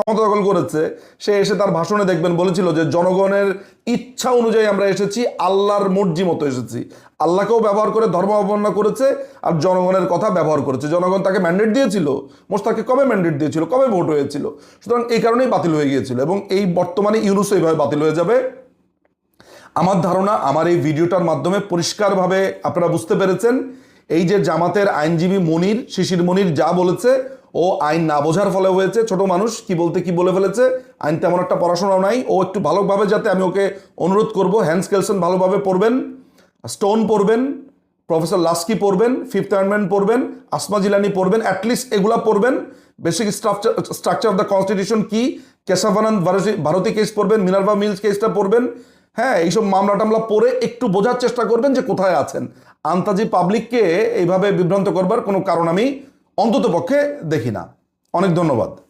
ক্ষমতা দখল করেছে, সে এসে তার ভাষণে দেখবেন বলেছিল যে জনগণের ইচ্ছা অনুযায়ী আমরা এসেছি, আল্লাহর মর্জি মতো এসেছি। আল্লাহকেও ব্যবহার করে ধর্ম অবমাননা করেছে আর জনগণের কথা ব্যবহার করেছে। জনগণ তাকে ম্যান্ডেট দিয়েছিল মোস্তাককে কবে ম্যান্ডেট দিয়েছিল, কবে ভোট হয়েছিল? সুতরাং এই কারণেই বাতিল হয়ে গিয়েছিল এবং এই বর্তমানে ইউনুসও এইভাবে বাতিল হয়ে যাবে। আমার ধারণা, আমার এই ভিডিওটার মাধ্যমে পরিষ্কারভাবে আপনারা বুঝতে পেরেছেন, এই যে জামাতের আইনজীবী মনির, শিশির মনির যা বলেছে ও আইন না বোঝার ফলে হয়েছে, ছোট মানুষ কি বলতে কি বলে ফেলেছে, আইন তেমন একটা পড়াশোনাও নাই, ও একটু ভালোভাবে যাতে আমি ওকে অনুরোধ করব, হ্যান্স কেলসন ভালোভাবে পড়বেন, স্টোন পড়বেন, প্রফেসর লাস্কি পড়বেন, ফিফথ অ্যামেন্ডমেন্ট পড়বেন, আসমা জিলানি পড়বেন অ্যাটলিস্ট এগুলা পড়বেন। Basic structure structure of the constitution কি? কেশবানন্দ ভারতী কেস পড়বেন মিনার্ভা মিলস কেসটা পড়বেন। হ্যাঁ এইসব মামলা টামলা পড়ে একটু বোঝার চেষ্টা করবেন যে কোথায় আছেন। আন্তাজি পাবলিককে এইভাবে বিভ্রান্ত করবার কোনো কারণ আমি অন্তত পক্ষে দেখি না। অনেক ধন্যবাদ।